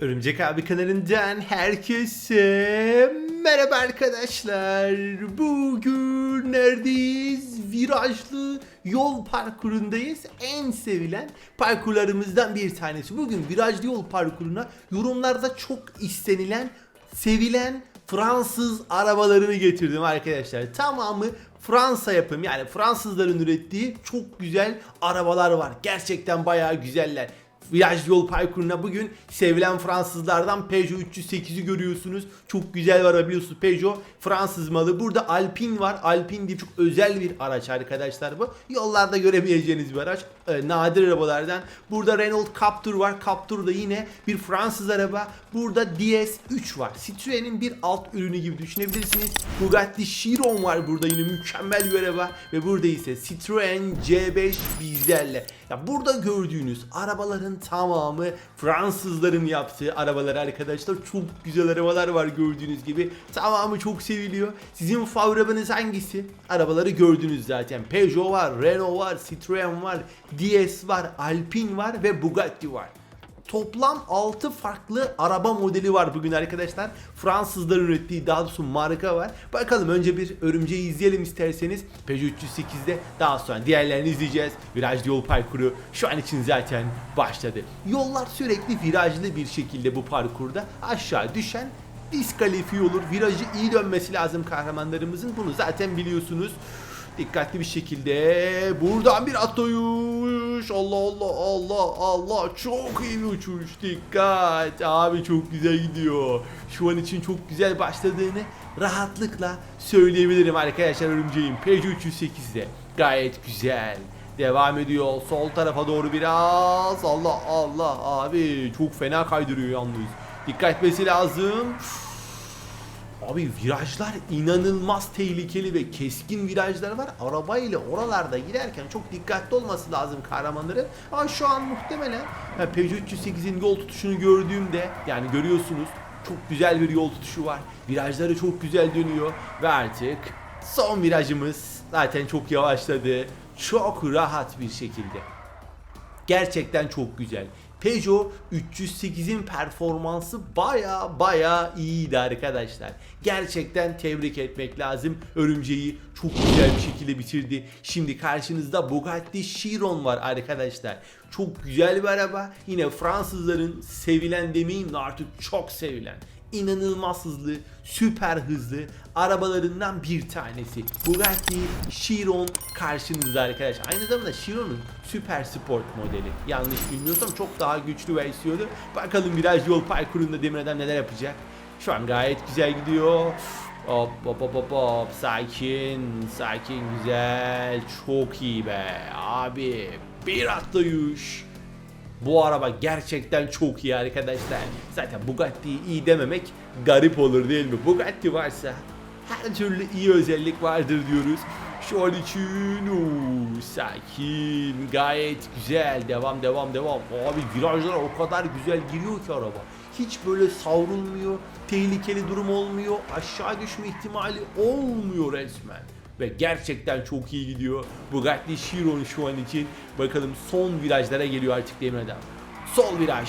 Örümcek abi kanalından herkese merhaba arkadaşlar. Bugün neredeyiz? Virajlı yol parkurundayız. En sevilen parkurlarımızdan bir tanesi. Bugün virajlı yol parkuruna yorumlarda çok istenilen, sevilen Fransız arabalarını getirdim arkadaşlar. Tamamı Fransa yapım yani Fransızların ürettiği çok güzel arabalar var. Gerçekten bayağı güzeller. Viraj yol parkuruna bugün sevilen Fransızlardan Peugeot 308'i görüyorsunuz. Çok güzel var biliyorsunuz Peugeot Fransız malı. Burada Alpine var. Alpine diye çok özel bir araç arkadaşlar bu. Yollarda görebileceğiniz bir araç. Ee, nadir arabalardan. Burada Renault Captur var. Captur da yine bir Fransız araba. Burada DS3 var. Citroen'in bir alt ürünü gibi düşünebilirsiniz. Bugatti Chiron var burada yine mükemmel bir araba. Ve burada ise Citroen C5 bizlerle. Ya burada gördüğünüz arabaların tamamı Fransızların yaptığı arabalar arkadaşlar. Çok güzel arabalar var gördüğünüz gibi. Tamamı çok seviliyor. Sizin favori arabanız hangisi? Arabaları gördünüz zaten. Peugeot var, Renault var, Citroen var, DS var, Alpine var ve Bugatti var. Toplam 6 farklı araba modeli var bugün arkadaşlar. Fransızların ürettiği daha doğrusu marka var. Bakalım önce bir örümceği izleyelim isterseniz. Peugeot 308'de daha sonra diğerlerini izleyeceğiz. Virajlı yol parkuru şu an için zaten başladı. Yollar sürekli virajlı bir şekilde bu parkurda aşağı düşen diskalifiye olur. Virajı iyi dönmesi lazım kahramanlarımızın. Bunu zaten biliyorsunuz. Dikkatli bir şekilde buradan bir atlayış. Allah Allah Allah Allah çok iyi bir uçuş. Dikkat. Abi çok güzel gidiyor. Şu an için çok güzel başladığını rahatlıkla söyleyebilirim arkadaşlar örümceğim. Peugeot 308'de gayet güzel. Devam ediyor. Sol tarafa doğru biraz. Allah Allah abi çok fena kaydırıyor yalnız. Dikkat etmesi lazım. Abi virajlar inanılmaz tehlikeli ve keskin virajlar var. Arabayla oralarda giderken çok dikkatli olması lazım kahramanların. Ama şu an muhtemelen Peugeot 308'in yol tutuşunu gördüğümde yani görüyorsunuz çok güzel bir yol tutuşu var. Virajları çok güzel dönüyor ve artık son virajımız zaten çok yavaşladı. Çok rahat bir şekilde. Gerçekten çok güzel. Peugeot 308'in performansı baya baya iyiydi arkadaşlar. Gerçekten tebrik etmek lazım. Örümceği çok güzel bir şekilde bitirdi. Şimdi karşınızda Bugatti Chiron var arkadaşlar. Çok güzel bir araba. Yine Fransızların sevilen demeyeyim de artık çok sevilen inanılmaz hızlı, süper hızlı arabalarından bir tanesi. Bugatti Chiron karşınızda arkadaşlar. Aynı zamanda Chiron'un süper sport modeli. Yanlış bilmiyorsam çok daha güçlü versiyonu. Bakalım viraj yol parkurunda Demir Adam neler yapacak. Şu an gayet güzel gidiyor. Hop hop hop hop hop sakin sakin güzel çok iyi be abi bir atlayış bu araba gerçekten çok iyi arkadaşlar. Zaten Bugatti'yi iyi dememek garip olur değil mi? Bugatti varsa her türlü iyi özellik vardır diyoruz. Şu an için sakin, gayet güzel. Devam devam devam. Abi virajlara o kadar güzel giriyor ki araba. Hiç böyle savrulmuyor, tehlikeli durum olmuyor, aşağı düşme ihtimali olmuyor resmen ve gerçekten çok iyi gidiyor. Bugatti Chiron şu an için. Bakalım son virajlara geliyor artık Demir Adam. Sol viraj.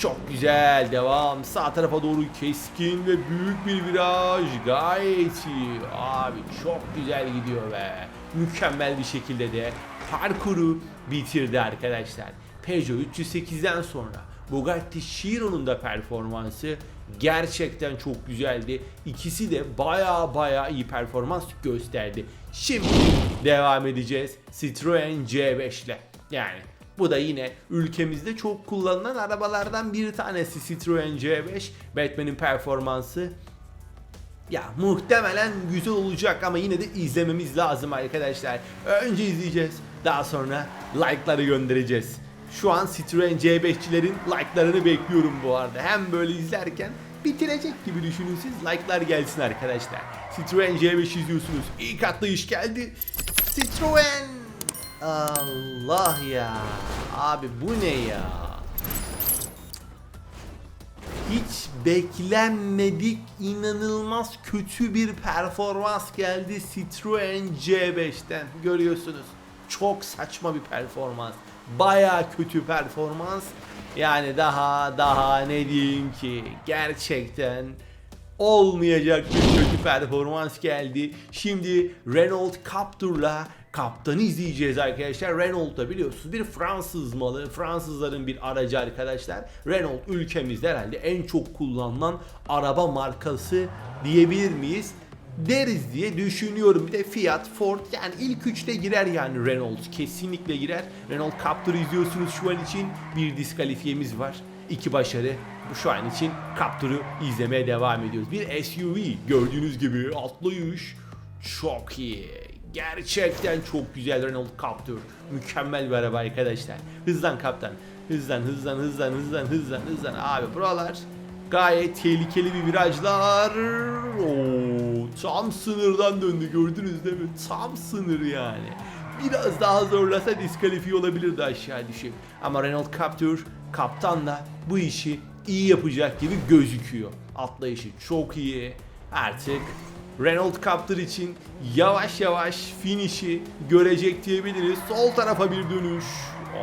Çok güzel devam. Sağ tarafa doğru keskin ve büyük bir viraj. Gayet iyi. Abi çok güzel gidiyor be. Mükemmel bir şekilde de parkuru bitirdi arkadaşlar. Peugeot 308'den sonra Bugatti Chiron'un da performansı gerçekten çok güzeldi. İkisi de baya baya iyi performans gösterdi. Şimdi devam edeceğiz Citroen C5 ile. Yani bu da yine ülkemizde çok kullanılan arabalardan bir tanesi Citroen C5. Batman'in performansı ya muhtemelen güzel olacak ama yine de izlememiz lazım arkadaşlar. Önce izleyeceğiz. Daha sonra like'ları göndereceğiz. Şu an Citroen C5'çilerin like'larını bekliyorum bu arada. Hem böyle izlerken bitirecek gibi düşünün siz. Like'lar gelsin arkadaşlar. Citroen C5 izliyorsunuz. İlk atlayış geldi. Citroen. Allah ya. Abi bu ne ya? Hiç beklenmedik inanılmaz kötü bir performans geldi Citroen C5'ten. Görüyorsunuz. Çok saçma bir performans. Baya kötü performans. Yani daha daha ne diyeyim ki gerçekten olmayacak bir kötü performans geldi. Şimdi Renault Captur'la kaptanı izleyeceğiz arkadaşlar. Renault da biliyorsunuz bir Fransız malı. Fransızların bir aracı arkadaşlar. Renault ülkemizde herhalde en çok kullanılan araba markası diyebilir miyiz? Deriz diye düşünüyorum. Bir de Fiat, Ford yani ilk üçte girer yani Renault kesinlikle girer. Renault Captur izliyorsunuz şu an için bir diskalifiyemiz var. İki başarı. Şu an için Captur'u izlemeye devam ediyoruz. Bir SUV gördüğünüz gibi atlayış çok iyi. Gerçekten çok güzel Renault Captur. Mükemmel bir araba arkadaşlar. Hızlan kaptan. Hızlan hızlan hızlan hızlan hızlan hızlan. Abi buralar Gayet tehlikeli bir virajlar. Oo, tam sınırdan döndü gördünüz değil mi? Tam sınır yani. Biraz daha zorlasa diskalifiye olabilirdi aşağı düşüp. Ama Renault Captur kaptanla bu işi iyi yapacak gibi gözüküyor. Atlayışı çok iyi. Artık Renault Captur için yavaş yavaş finişi görecek diyebiliriz. Sol tarafa bir dönüş.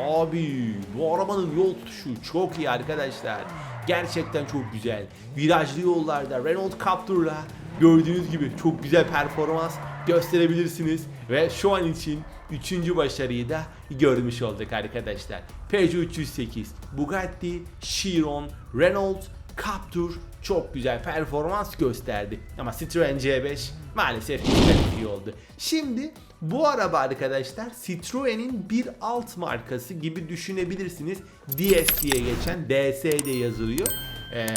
Abi bu arabanın yol tutuşu çok iyi arkadaşlar. Gerçekten çok güzel. Virajlı yollarda Renault Captur'la gördüğünüz gibi çok güzel performans gösterebilirsiniz. Ve şu an için üçüncü başarıyı da görmüş olduk arkadaşlar. Peugeot 308, Bugatti, Chiron, Renault Captur çok güzel performans gösterdi. Ama Citroen C5 maalesef diskalifiye oldu. Şimdi bu araba arkadaşlar Citroen'in bir alt markası gibi düşünebilirsiniz. DS diye geçen DS diye yazılıyor. Ee,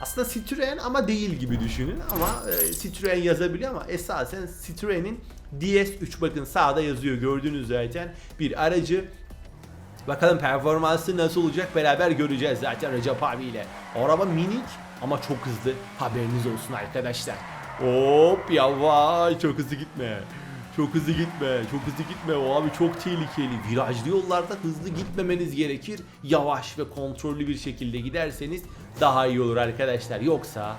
aslında Citroen ama değil gibi düşünün ama e, Citroen yazabiliyor ama esasen Citroen'in DS3 bakın sağda yazıyor gördüğünüz zaten bir aracı Bakalım performansı nasıl olacak beraber göreceğiz zaten Recep abiyle. Araba minik ama çok hızlı. Haberiniz olsun arkadaşlar. Hop yavaş çok hızlı gitme. Çok hızlı gitme. Çok hızlı gitme. O abi çok tehlikeli. Virajlı yollarda hızlı gitmemeniz gerekir. Yavaş ve kontrollü bir şekilde giderseniz daha iyi olur arkadaşlar. Yoksa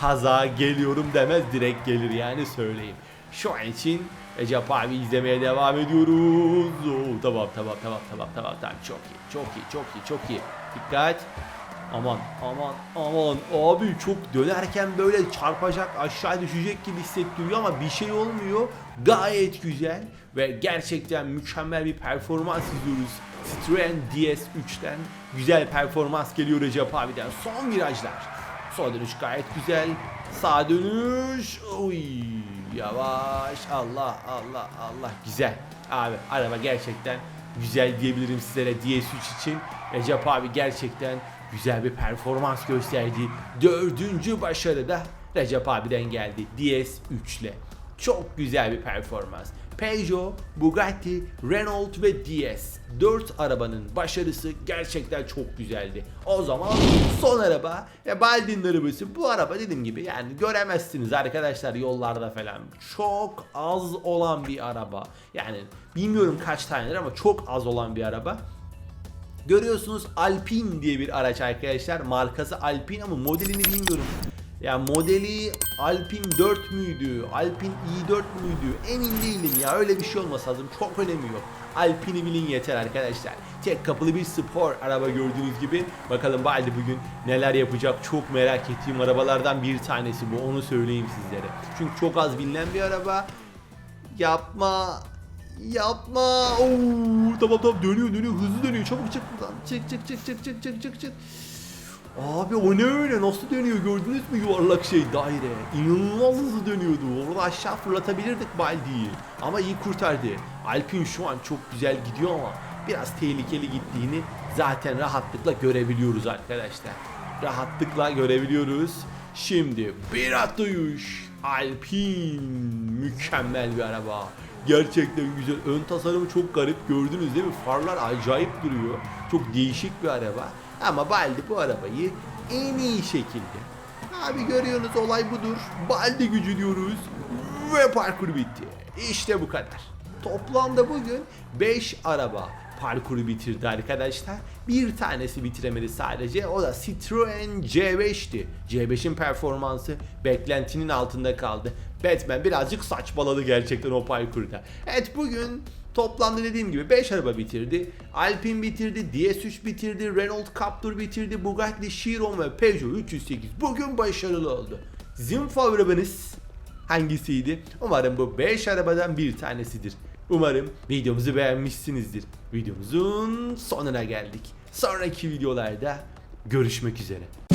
kaza geliyorum demez direkt gelir yani söyleyeyim. Şu an için Recep abi izlemeye devam ediyoruz. Oo, tamam tamam tamam tamam tamam tamam çok iyi çok iyi çok iyi çok iyi. Dikkat. Aman aman aman abi çok dönerken böyle çarpacak aşağı düşecek gibi hissettiriyor ama bir şey olmuyor. Gayet güzel ve gerçekten mükemmel bir performans izliyoruz. Citroen DS3'ten güzel performans geliyor Recep abiden. Son virajlar. Sol dönüş gayet güzel. Sağ dönüş. Oy. Yavaş. Allah Allah Allah. Güzel. Abi araba gerçekten güzel diyebilirim sizlere DS3 için. Recep abi gerçekten güzel bir performans gösterdi. Dördüncü başarı da Recep abiden geldi. DS3 ile. Çok güzel bir performans. Peugeot, Bugatti, Renault ve DS. 4 arabanın başarısı gerçekten çok güzeldi. O zaman son araba ve Baldin'in arabası. Bu araba dediğim gibi yani göremezsiniz arkadaşlar yollarda falan. Çok az olan bir araba. Yani bilmiyorum kaç tanedir ama çok az olan bir araba. Görüyorsunuz Alpine diye bir araç arkadaşlar. Markası Alpine ama modelini bilmiyorum. Ya modeli Alpine 4 müydü? Alpine i4 müydü? Emin değilim ya. Öyle bir şey olmasa lazım. Çok önemi yok. Alpine'i bilin yeter arkadaşlar. Tek kapılı bir spor araba gördüğünüz gibi. Bakalım Baldi bugün neler yapacak çok merak ettiğim arabalardan bir tanesi bu. Onu söyleyeyim sizlere. Çünkü çok az bilinen bir araba. Yapma. Yapma. Oo, tamam tamam. Dönüyor dönüyor. Hızlı dönüyor. Çabuk çık buradan. Çık çık çık çık çık çık çık çık. Abi o ne öyle? Nasıl dönüyor? Gördünüz mü yuvarlak şey? Daire. İnanılmaz hızlı dönüyordu. Orada aşağı fırlatabilirdik Baldi'yi. Ama iyi kurtardı. Alpin şu an çok güzel gidiyor ama biraz tehlikeli gittiğini zaten rahatlıkla görebiliyoruz arkadaşlar. Rahatlıkla görebiliyoruz. Şimdi bir atlayış Alpin. Mükemmel bir araba Gerçekten güzel. Ön tasarımı çok garip. Gördünüz değil mi? Farlar acayip duruyor. Çok değişik bir araba. Ama Baldi bu arabayı en iyi şekilde. Abi görüyorsunuz olay budur. Baldi gücü diyoruz. Ve parkur bitti. İşte bu kadar. Toplamda bugün 5 araba parkuru bitirdi arkadaşlar. Bir tanesi bitiremedi sadece. O da Citroen C5'ti. C5'in performansı beklentinin altında kaldı. Batman birazcık saçmaladı gerçekten o parkurda. Evet bugün Toplamda dediğim gibi 5 araba bitirdi. Alpine bitirdi, DS3 bitirdi, Renault Captur bitirdi, Bugatti Chiron ve Peugeot 308 bugün başarılı oldu. Sizin favoritiniz hangisiydi? Umarım bu 5 arabadan bir tanesidir. Umarım videomuzu beğenmişsinizdir. Videomuzun sonuna geldik. Sonraki videolarda görüşmek üzere.